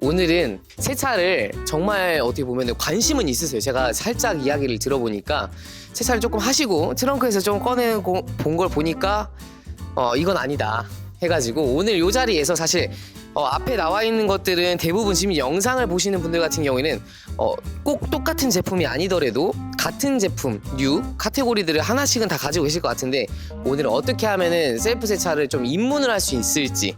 오늘은 세차를 정말 어떻게 보면 관심은 있으세요. 제가 살짝 이야기를 들어보니까 세차를 조금 하시고 트렁크에서 좀 꺼내 본걸 보니까 어 이건 아니다 해가지고 오늘 이 자리에서 사실 어, 앞에 나와 있는 것들은 대부분 지금 영상을 보시는 분들 같은 경우에는 어, 꼭 똑같은 제품이 아니더라도 같은 제품, 뉴 카테고리들을 하나씩은 다 가지고 계실 것 같은데 오늘은 어떻게 하면은 셀프 세차를 좀 입문을 할 수 있을지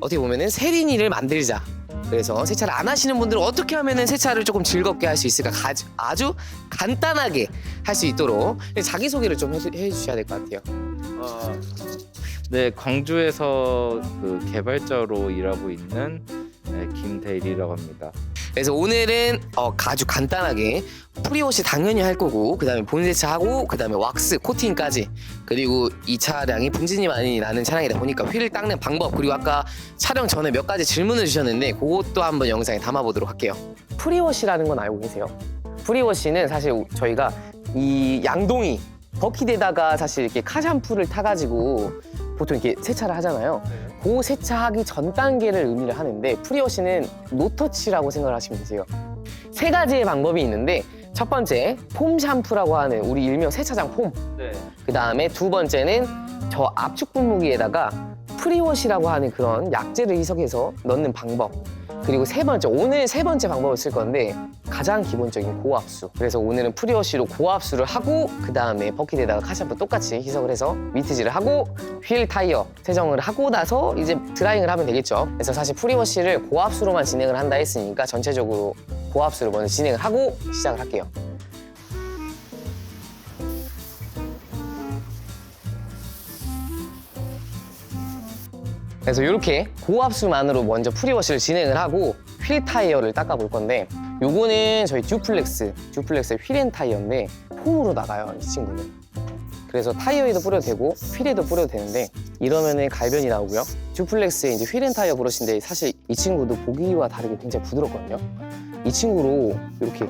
어떻게 보면은 세린이를 만들자. 그래서 세차를 안 하시는 분들은 어떻게 하면은 세차를 조금 즐겁게 할 수 있을까 가- 아주 간단하게 할 수 있도록 자기 소개를 좀 해주, 해주셔야 될 것 같아요. 어, 네, 광주에서 그 개발자로 일하고 있는 네, 김대일이라고 합니다. 그래서 오늘은 어, 아주 간단하게 프리워시 당연히 할 거고 그 다음에 본세차하고 그 다음에 왁스 코팅까지 그리고 이 차량이 분진이 많이 나는 차량이다 보니까 휠을 닦는 방법 그리고 아까 촬영 전에 몇 가지 질문을 주셨는데 그것도 한번 영상에 담아보도록 할게요. 프리워시라는 건 알고 계세요? 프리워시는 사실 저희가 이 양동이 버킷에다가 사실 이렇게 카샴푸를 타가지고 보통 이렇게 세차를 하잖아요. 그 세차하기 전 단계를 의미를 하는데 프리워시는 노터치라고 생각을 하시면 되세요. 세 가지의 방법이 있는데 첫 번째 폼 샴푸라고 하는 우리 일명 세차장 폼. 네. 그 다음에 두 번째는 저 압축 분무기에다가 프리워시라고 하는 그런 약재를 희석해서 넣는 방법. 그리고 세 번째 오늘 세 번째 방법을 쓸 건데 가장 기본적인 고압수. 그래서 오늘은 프리워시로 고압수를 하고 그 다음에 버킷에다가 카샴푸 똑같이 희석을 해서 미트질을 하고 휠 타이어 세정을 하고 나서 이제 드라잉을 하면 되겠죠. 그래서 사실 프리워시를 고압수로만 진행을 한다 했으니까 전체적으로 고압수를 먼저 진행을 하고 시작을 할게요. 그래서 이렇게 고압수만으로 먼저 프리워시를 진행을 하고 휠 타이어를 닦아 볼 건데 요거는 저희 듀플렉스 듀플렉스의 휠앤 타이어인데 폼으로 나가요 이 친구는. 그래서 타이어에도 뿌려도 되고 휠에도 뿌려도 되는데 이러면은 갈변이 나오고요. 듀플렉스의 이제 휠앤 타이어 브러쉬인데 사실 이 친구도 보기와 다르게 굉장히 부드럽거든요. 이 친구로 이렇게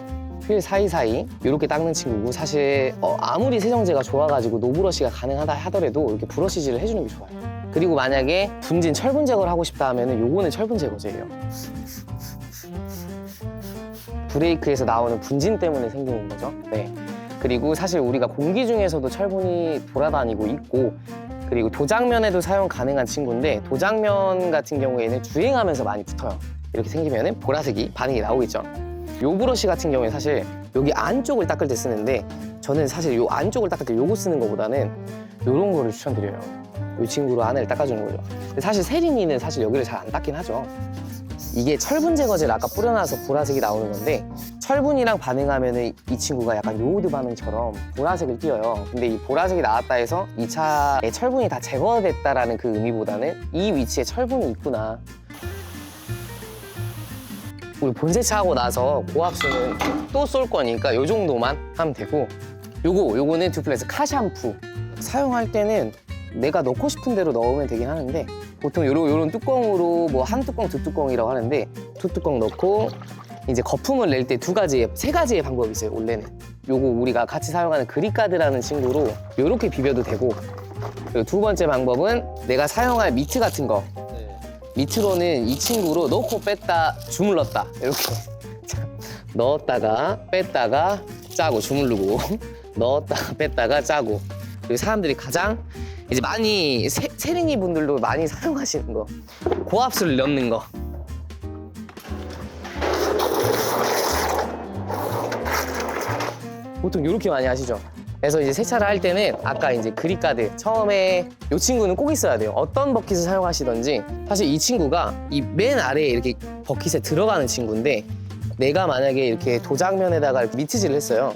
휠 사이사이 이렇게 닦는 친구고 사실 어, 아무리 세정제가 좋아가지고 노브러쉬가 가능하다 하더라도 이렇게 브러쉬질을 해주는 게 좋아요 그리고 만약에 분진 철분 제거를 하고 싶다 하면 은 요거는 철분 제거제예요. 브레이크에서 나오는 분진 때문에 생기는 거죠. 네. 그리고 사실 우리가 공기 중에서도 철분이 돌아다니고 있고 그리고 도장면에도 사용 가능한 친구인데 도장면 같은 경우에는 주행하면서 많이 붙어요. 이렇게 생기면은 보라색이 반응이 나오겠죠. 요 브러쉬 같은 경우에 사실 여기 안쪽을 닦을 때 쓰는데 저는 사실 요 안쪽을 닦을 때 요거 쓰는 것보다는 요런 거를 추천드려요. 이 친구로 안을 닦아주는 거죠. 근데 사실 세린이는 사실 여기를 잘 안 닦긴 하죠. 이게 철분 제거제를 아까 뿌려놔서 보라색이 나오는 건데 철분이랑 반응하면 이 친구가 약간 요오드 반응처럼 보라색을 띄어요. 근데 이 보라색이 나왔다 해서 이 차에 철분이 다 제거됐다라는 그 의미보다는 이 위치에 철분이 있구나. 우리 본세차 하고 나서 고압수는 또 쏠 거니까 요 정도만 하면 되고 요거 요거는 듀플렉스 카샴푸 사용할 때는 내가 넣고 싶은 대로 넣으면 되긴 하는데 보통 요런 요런 뚜껑으로 뭐 한 뚜껑 두 뚜껑이라고 하는데 두 뚜껑 넣고 이제 거품을 낼 때 두 가지의 세 가지의 방법이 있어요 원래는 요거 우리가 같이 사용하는 그리카드라는 친구로 요렇게 비벼도 되고 두 번째 방법은 내가 사용할 미트 같은 거 네. 밑으로는 이 친구로 넣고 뺐다 주물렀다. 이렇게 자, 넣었다가 뺐다가 짜고 주물르고. 넣었다가 뺐다가 짜고. 그리고 사람들이 가장 이제 많이 세, 세린이 분들도 많이 사용하시는 거. 고압수를 넣는 거. 보통 이렇게 많이 하시죠. 그래서 이제 세차를 할 때는 아까 이제 그립가드 처음에 이 친구는 꼭 있어야 돼요. 어떤 버킷을 사용하시던지 사실 이 친구가 이 맨 아래에 이렇게 버킷에 들어가는 친구인데 내가 만약에 이렇게 도장면에다가 이렇게 미트질을 했어요.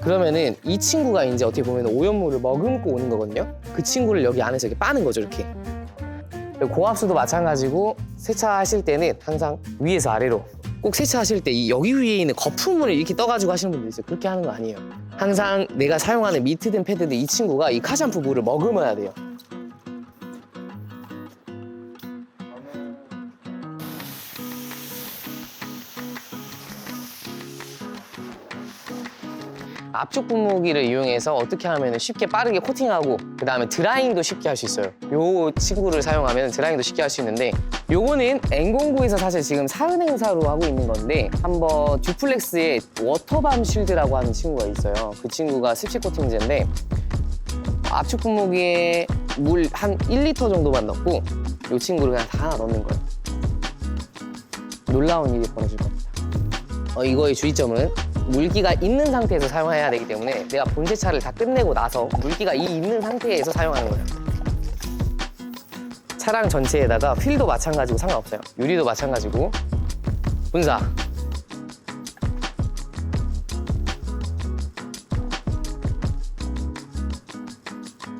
그러면은 이 친구가 이제 어떻게 보면 오염물을 머금고 오는 거거든요. 그 친구를 여기 안에서 이렇게 빠는 거죠, 이렇게. 고압수도 마찬가지고 세차하실 때는 항상 위에서 아래로 꼭 세차하실 때 이 여기 위에 있는 거품을 이렇게 떠가지고 하시는 분들 있어요. 그렇게 하는 거 아니에요. 항상 내가 사용하는 미트든 패드든 이 친구가 이 카샴푸 물을 머금어야 돼요. 압축 분무기를 이용해서 어떻게 하면 쉽게 빠르게 코팅하고 그 다음에 드라잉도 쉽게 할 수 있어요. 요 친구를 사용하면 드라잉도 쉽게 할 수 있는데 요거는 N공구에서 사실 지금 사은 행사로 하고 있는 건데 한번 듀플렉스의 워터밤 쉴드라고 하는 친구가 있어요. 그 친구가 습식 코팅제인데 압축 분무기에 물 한 1리터 정도만 넣고 이 친구를 그냥 다 넣는 거예요. 놀라운 일이 벌어질 겁니다. 어, 이거의 주의점은 물기가 있는 상태에서 사용해야 되기 때문에 내가 본세차를 다 끝내고 나서 물기가 이 있는 상태에서 사용하는 거예요. 차량 전체에다가 휠도 마찬가지고 상관없어요. 유리도 마찬가지고 분사.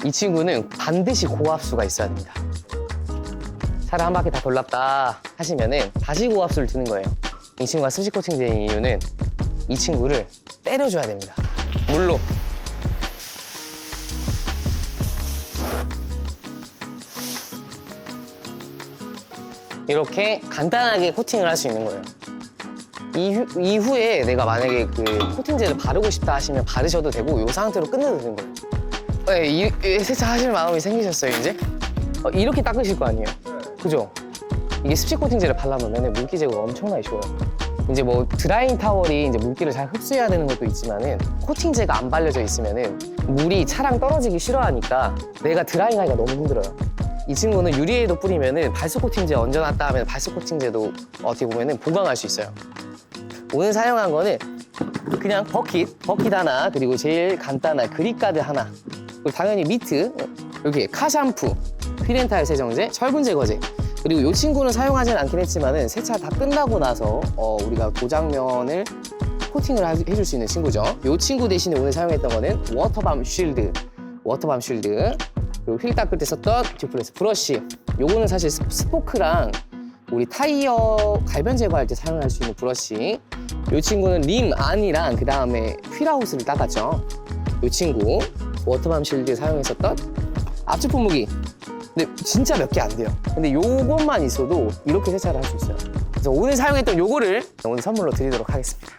이 친구는 반드시 고압수가 있어야 됩니다. 차를 한 바퀴 다 돌렸다 하시면은 다시 고압수를 드는 거예요. 이 친구가 스시 코팅제인 이유는 이 친구를 때려줘야 됩니다. 물로. 이렇게 간단하게 코팅을 할 수 있는 거예요. 이후, 이후에 내가 만약에 그 코팅제를 바르고 싶다 하시면 바르셔도 되고 이 상태로 끝내도 되는 거예요. 네, 이, 이 세차 하실 마음이 생기셨어요 이제? 어, 이렇게 닦으실 거 아니에요? 그죠? 이게 습식 코팅제를 발라놓으면 물기 제거가 엄청나게 쉬워요. 이제 뭐 드라잉 타월이 이제 물기를 잘 흡수해야 되는 것도 있지만은 코팅제가 안 발려져 있으면은 물이 차랑 떨어지기 싫어하니까 내가 드라잉하기가 너무 힘들어요. 이 친구는 유리에도 뿌리면은 발수 코팅제 얹어놨다 하면 발수 코팅제도 어떻게 보면은 보강할 수 있어요. 오늘 사용한 거는 그냥 버킷, 버킷 하나 그리고 제일 간단한 그립가드 하나 그리고 당연히 미트 이렇게 카샴푸, 피렌탈 세정제, 철분 제거제 그리고 이 친구는 사용하진 않긴 했지만은 세차 다 끝나고 나서 어, 우리가 도장면을 코팅을 하- 해줄 수 있는 친구죠. 이 친구 대신에 오늘 사용했던 거는 워터밤 쉴드, 워터밤 쉴드 그리고 휠 닦을 때 썼던 듀플렉스 브러쉬. 요거는 사실 스- 스포크랑 우리 타이어 갈변 제거할 때 사용할 수 있는 브러쉬. 이 친구는 림 안이랑 그 다음에 휠아웃을 닦았죠. 이 친구 워터밤 실드 사용했었던 압축 분무기. 근데 진짜 몇 개 안 돼요. 근데 요것만 있어도 이렇게 세차를 할 수 있어요. 그래서 오늘 사용했던 요거를 오늘 선물로 드리도록 하겠습니다.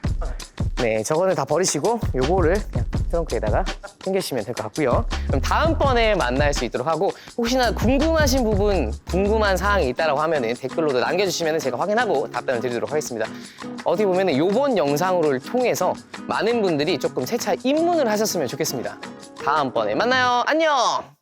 네, 저거는 다 버리시고 요거를 그냥 트렁크에다가 챙기시면 될 것 같고요. 그럼 다음번에 만날 수 있도록 하고 혹시나 궁금하신 부분, 궁금한 사항이 있다라고 하면은 댓글로도 남겨주시면 제가 확인하고 답변을 드리도록 하겠습니다. 어떻게 보면은 요번 영상을 통해서 많은 분들이 조금 세차 입문을 하셨으면 좋겠습니다. 다음번에 만나요. 안녕!